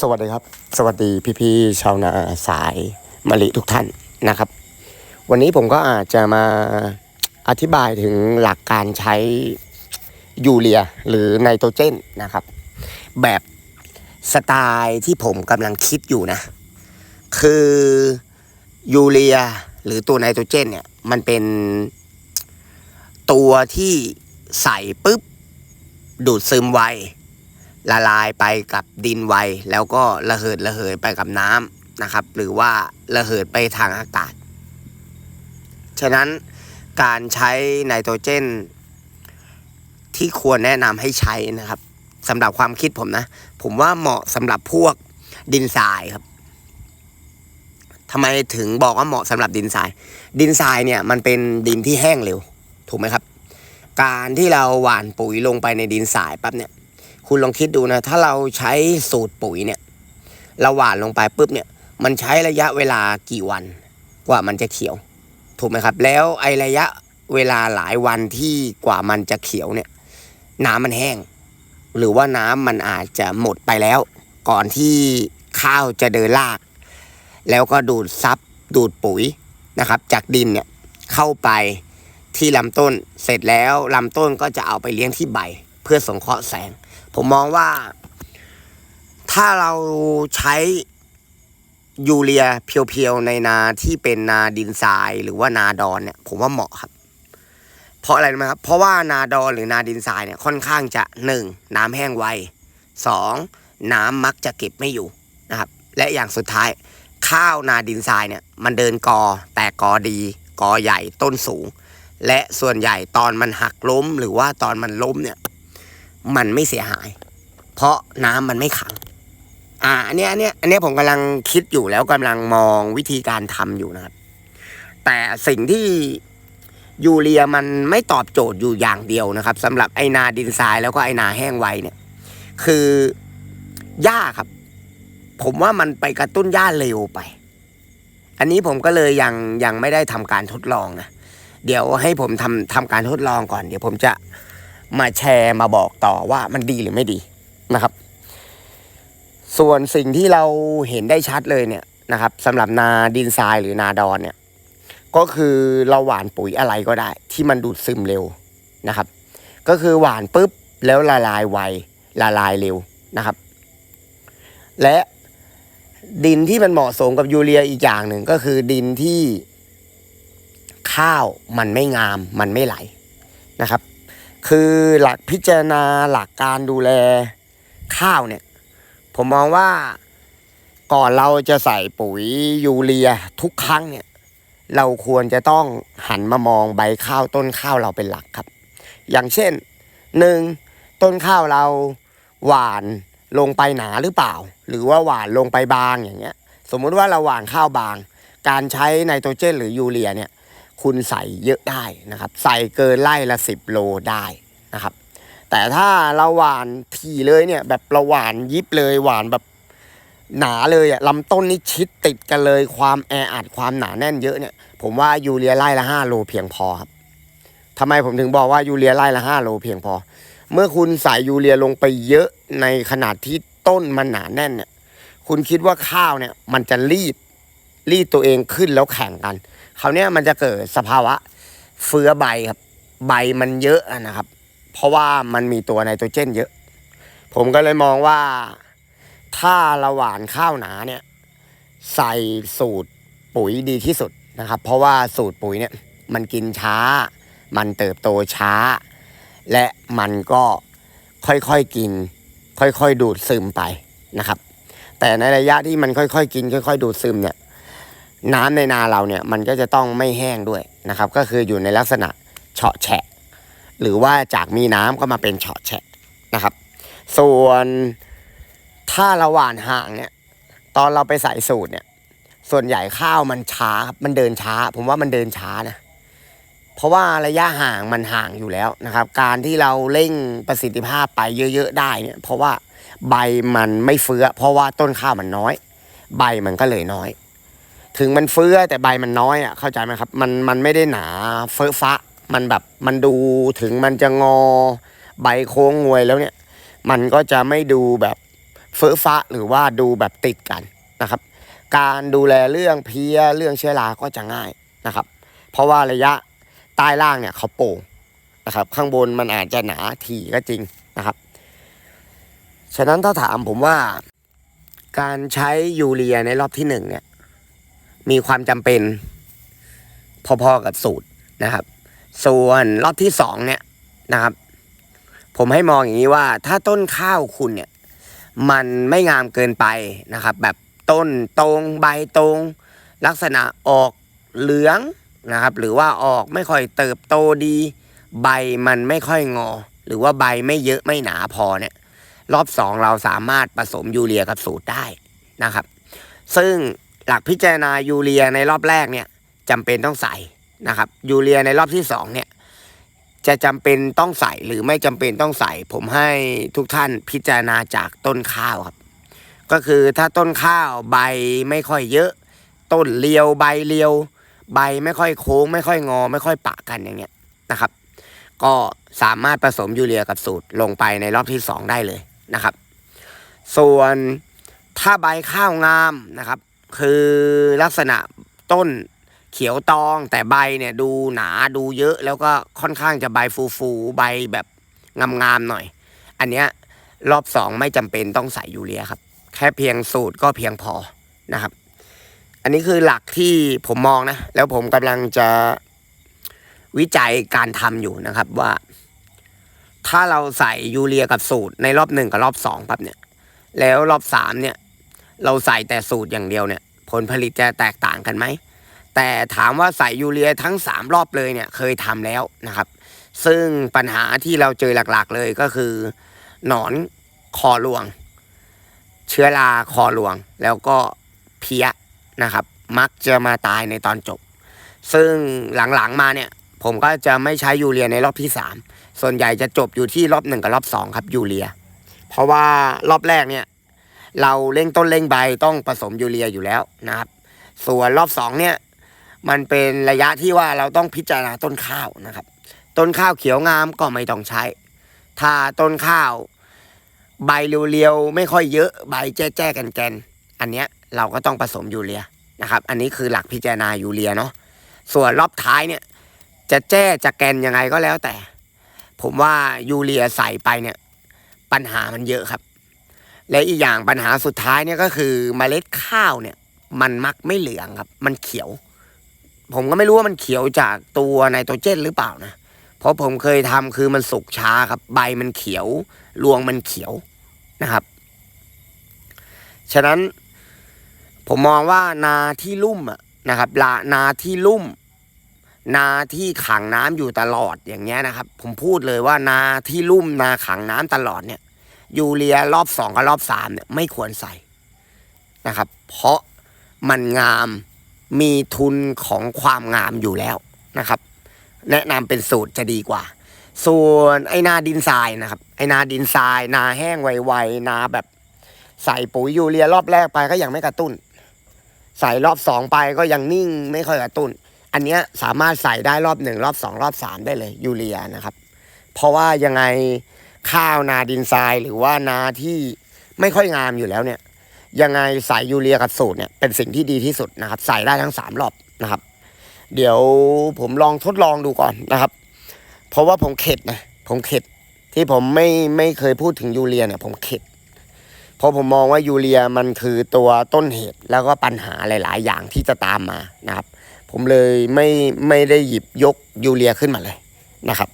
สวัสดีครับ สวัสดีพี่ๆชาวนาสายมะลิทุกท่านนะครับ วันนี้ผมก็อาจจะมาอธิบายถึงหลักการใช้ยูเรียหรือไนโตรเจนนะครับ แบบสไตล์ที่ผมกำลังคิดอยู่นะ คือยูเรียหรือตัวไนโตรเจนเนี่ยมันเป็นตัวที่ใส่ปุ๊บดูดซึมไว ละลายไปกับดินไว แล้วก็ระเหิดระเหยไปกับน้ำนะครับ หรือว่าระเหิดไปทางอากาศ ฉะนั้นการใช้ไนโตรเจน ที่ควรแนะนำให้ใช้นะครับสำหรับความคิดผมนะ ผมว่าเหมาะสำหรับพวกดินทรายครับทำไมถึงบอกว่าเหมาะสำหรับดินทราย ดินทรายเนี่ยมันเป็นดินที่แห้งเร็ว ถูกไหมครับ การที่เราหว่านปุ๋ยลงไปในดินทรายปั๊บเนี่ย คุณลองคิดดูนะ ถ้าเราใช้สูตรปุ๋ยเนี่ยเราหว่านลงไปปุ๊บเนี่ย มันใช้ระยะเวลากี่วันกว่ามันจะเขียว ถูกไหมครับ แล้วไอระยะเวลาหลายวันที่กว่ามันจะเขียวเนี่ย น้ำมันแห้ง หรือว่าน้ำมันอาจจะหมดไปแล้ว ก่อนที่ข้าวจะเดินราก แล้วก็ดูดซับดูดปุ๋ยนะครับ จากดินเนี่ยเข้าไปที่ลำต้นเสร็จแล้วลำต้นก็จะเอาไปเลี้ยงที่ใบ เพื่อสงเคราะห์แสง ผมมองว่า ถ้าเราใช้ยูเรียเพียวๆในนาที่เป็นนาดินทรายหรือว่านาดอนเนี่ย ผมว่าเหมาะครับ เพราะอะไรไหมครับ เพราะว่านาดอนหรือนาดินทรายเนี่ยค่อนข้างจะหนึ่งน้ำแห้งไวสองน้ำมักจะเก็บไม่อยู่นะครับ และอย่างสุดท้ายข้าวนาดินทรายเนี่ย มันเดินกอแต่กอดีกอใหญ่ต้นสูง และส่วนใหญ่ตอนมันหักล้มหรือว่าตอนมันล้มเนี่ย มันไม่เสียหาย เพราะน้ำมันไม่ขัง อ่าอันเนี้ยอันเนี้ยอันเนี้ยผมกำลังคิดอยู่แล้วกำลังมองวิธีการทำอยู่นะครับ แต่สิ่งที่ยูเรียมันไม่ตอบโจทย์อยู่อย่างเดียวนะครับสำหรับไอนาดินทรายแล้วก็ไอนาแห้งไวเนี่ย คือหญ้าครับ ผมว่ามันไปกระตุ้นหญ้าเร็วไป อันนี้ผมก็เลยยังยังไม่ได้ทำการทดลองนะเดี๋ยวให้ผมทำทำการทดลองก่อน เดี๋ยวผมจะ มาแชร์มาบอกต่อว่ามันดีหรือไม่ดีนะครับ ส่วนสิ่งที่เราเห็นได้ชัดเลยเนี่ยนะครับสำหรับนาดินทรายหรือนาดอนเนี่ย ก็คือเราหว่านปุ๋ยอะไรก็ได้ ที่มันดูดซึมเร็วนะครับ ก็คือหว่านปุ๊บแล้วละลายไวละลายเร็วนะครับ และดินที่มันเหมาะสมกับยูเรียอีกอย่างหนึ่งก็คือดินที่ข้าวมันไม่งามมันไม่ไหลนะครับ คือหลักพิจารณาหลักการดูแลข้าวเนี่ย ผมมองว่าก่อนเราจะใส่ปุ๋ยยูเรียทุกครั้งเนี่ย เราควรจะต้องหันมามองใบข้าวต้นข้าวเราเป็นหลักครับ อย่างเช่นหนึ่งต้นข้าวเราหวานลงไปหนาหรือเปล่า หรือว่าหวานลงไปบางอย่างเงี้ย สมมุติว่าเราหวานข้าวบาง การใช้ไนโตรเจนหรือยูเรียเนี่ย คุณใส่เยอะได้นะครับ ใส่เกินไล่ละสิบโลได้นะครับ แต่ถ้าเราหวานถี่เลยเนี่ย แบบเราหวานยิบเลยหวานแบบหนาเลยอะลำต้นนี่ชิดติดกันเลยความแออัดความหนาแน่นเยอะเนี่ย ผมว่ายูเรียไล่ละห้าโลเพียงพอครับทำไมผมถึงบอกว่ายูเรียไล่ละห้าโลเพียงพอ เมื่อคุณใส่ยูเรียลงไปเยอะในขนาดที่ต้นมันหนาแน่นเนี่ย คุณคิดว่าข้าวเนี่ย มันจะรีบรีดตัวเองขึ้นแล้วแข่งกัน คราวนี้มันจะเกิดสภาวะเฟื้อใบครับ ใบมันเยอะอะนะครับ เพราะว่ามันมีตัวไนโตรเจนเยอะ ผมก็เลยมองว่าถ้าเราหว่านข้าวหนาเนี่ยใส่สูตรปุ๋ยดีที่สุดนะครับ เพราะว่าสูตรปุ๋ยเนี่ยมันกินช้า มันเติบโตช้า และมันก็ค่อยๆกิน ค่อยๆดูดซึมไปนะครับ แต่ในระยะที่มันค่อยๆกิน ค่อย ๆ ดูดซึมเนี่ย น้ำในนาเราเนี่ยมันก็จะต้องไม่แห้งด้วยนะครับ ก็คืออยู่ในลักษณะเฉาะแฉะ หรือว่าจากมีน้ำก็มาเป็นเฉาะแฉะนะครับ ส่วนถ้าเราหว่านห่างเนี่ยตอนเราไปใส่สูตรเนี่ยส่วนใหญ่ข้าวมันช้าครับมันเดินช้า ผมว่ามันเดินช้านะเพราะว่าระยะห่างมันห่างอยู่แล้วนะครับ การที่เราเร่งประสิทธิภาพไปเยอะ ๆ ได้เนี่ย เพราะว่าใบมันไม่เฟื้อ เพราะว่าต้นข้าวมันน้อย ใบมันก็เลยน้อย ถึงมันเฟื้อแต่ใบมันน้อยอะเข้าใจไหมครับ มันมันไม่ได้หนาเฟ้อฟ้ามันแบบมันดูถึงมันจะงอใบโค้งงวยแล้วเนี่ย มันก็จะไม่ดูแบบเฟ้อฟ้าหรือว่าดูแบบติดกันนะครับ การดูแลเรื่องเพี้ยเรื่องเชื้อราก็จะง่ายนะครับ เพราะว่าระยะใต้ล่างเนี่ยเขาโป่งนะครับ ข้างบนมันอาจจะหนาถี่ก็จริงนะครับ ฉะนั้นถ้าถามผมว่าการใช้ยูเรียในรอบที่หนึ่งเนี่ย มีความจำเป็นพอๆกับสูตรนะครับ ส่วนรอบที่สองเนี่ยนะครับ ผมให้มองอย่างนี้ว่า ถ้าต้นข้าวคุณเนี่ย มันไม่งามเกินไปนะครับ แบบต้นตรงใบตรง ลักษณะออกเหลืองนะครับ หรือว่าออกไม่ค่อยเติบโตดี ใบมันไม่ค่อยงอ หรือว่าใบไม่เยอะไม่หนาพอเนี่ย รอบสองเราสามารถผสมยูเรียกับสูตรได้นะครับ ซึ่ง หลักพิจารณายูเรียในรอบแรกเนี่ยจำเป็นต้องใส่นะครับยูเรียในรอบที่สองเนี่ยจะจำเป็นต้องใส่หรือไม่จำเป็นต้องใส่ ผมให้ทุกท่านพิจารณาจากต้นข้าวครับ ก็คือถ้าต้นข้าวใบไม่ค่อยเยอะ ต้นเรียวใบเรียว ใบไม่ค่อยโค้ง ไม่ค่อยงอ ไม่ค่อยปะกันอย่างเงี้ยนะครับ ก็สามารถผสมยูเรียกับสูตรลงไปในรอบที่สองได้เลยนะครับ ส่วนถ้าใบข้าวงามนะครับ คือลักษณะต้นเขียวตองแต่ใบเนี่ยดูหนาดูเยอะแล้วก็ค่อนข้างจะใบฟูๆใบแบบงามๆหน่อย อันเนี้ยรอบสองไม่จำเป็นต้องใส่ยูเรียครับ แค่เพียงสูตรก็เพียงพอนะครับ อันนี้คือหลักที่ผมมองนะ แล้วผมกำลังจะวิจัยการทำอยู่นะครับว่า ถ้าเราใส่ยูเรียกับสูตรในรอบหนึ่งกับรอบสองปั๊บเนี่ย แล้วรอบสามเนี่ย เราใส่แต่สูตรอย่างเดียวเนี่ย ผลผลิตจะแตกต่างกันไหม แต่ถามว่าใส่ยูเรียทั้งสามรอบเลยเนี่ยเคยทำแล้วนะครับ ซึ่งปัญหาที่เราเจอหลักๆเลยก็คือ หนอนคอรวง เชื้อราคอรวง แล้วก็เพี้ยนะครับ มักจะมาตายในตอนจบ ซึ่งหลังๆมาเนี่ย ผมก็จะไม่ใช้ยูเรียในรอบที่สามส่วนใหญ่จะจบอยู่ที่รอบหนึ่งกับรอบสองครับยูเรีย เพราะว่ารอบแรกเนี่ย เราเร่งต้นเร่งใบต้องผสมยูเรียอยู่แล้วนะครับ ส่วนรอบสองเนี่ยมันเป็นระยะที่ว่าเราต้องพิจารณาต้นข้าวนะครับ ต้นข้าวเขียวงามก็ไม่ต้องใช้ ถ้าต้นข้าว ใบเรียวๆไม่ค่อยเยอะใบแจ้ๆกันแกนๆอันเนี้ยเราก็ต้องผสมยูเรียนะครับ อันนี้คือหลักพิจารณายูเรียเนาะส่วนรอบท้ายเนี่ย จะแจ้จะแกนยังไงก็แล้วแต่ ผมว่ายูเรียใส่ไปเนี่ย ปัญหามันเยอะครับ และอีกอย่างปัญหาสุดท้ายเนี่ยก็คือเมล็ดข้าวเนี่ย มันมักไม่เหลืองครับ มันเขียว ผมก็ไม่รู้ว่ามันเขียวจากตัวไนโตรเจนหรือเปล่านะเพราะผมเคยทำคือมันสุกช้าครับ ใบมันเขียวรวงมันเขียวนะครับ ฉะนั้นผมมองว่านาที่ลุ่มอะนะครับลานาที่ลุ่ม นาที่ขังน้ำอยู่ตลอดอย่างเงี้ยนะครับ ผมพูดเลยว่านาที่ลุ่มนาขังน้ำตลอดเนี่ย ยูเรียรอบสองกับรอบสามเนี่ยไม่ควรใส่นะครับ เพราะมันงามมีทุนของความงามอยู่แล้วนะครับ แนะนำเป็นสูตรจะดีกว่า ส่วนไอ้นาดินทรายนะครับ ไอ้นาดินทราย นาแห้งไวๆนาแบบ ใส่ปุ๋ยยูเรียรอบแรกไปก็ยังไม่กระตุ้น ใส่รอบสองไปก็ยังนิ่งไม่ค่อยกระตุ้น อันเนี้ยสามารถใส่ได้รอบหนึ่งรอบสองรอบสามได้เลยยูเรียนะครับ เพราะว่ายังไง ข้าวนาดินทรายหรือว่านาที่ไม่ค่อยงามอยู่แล้วเนี่ย ยังไงใส่ยูเรียกับสูตรเนี่ยเป็นสิ่งที่ดีที่สุดนะครับ ใส่ได้ทั้งสามรอบนะครับ เดี๋ยวผมลองทดลองดูก่อนนะครับ เพราะว่าผมเข็ดนะผมเข็ดที่ผมไม่ไม่เคยพูดถึงยูเรียเนี่ย ผมเข็ดเพราะผมมองว่ายูเรียมันคือตัวต้นเหตุแล้วก็ปัญหาหลาย ๆ อย่างที่จะตามมานะครับ ผมเลยไม่ไม่ได้หยิบยกยูเรียขึ้นมาเลยนะครับ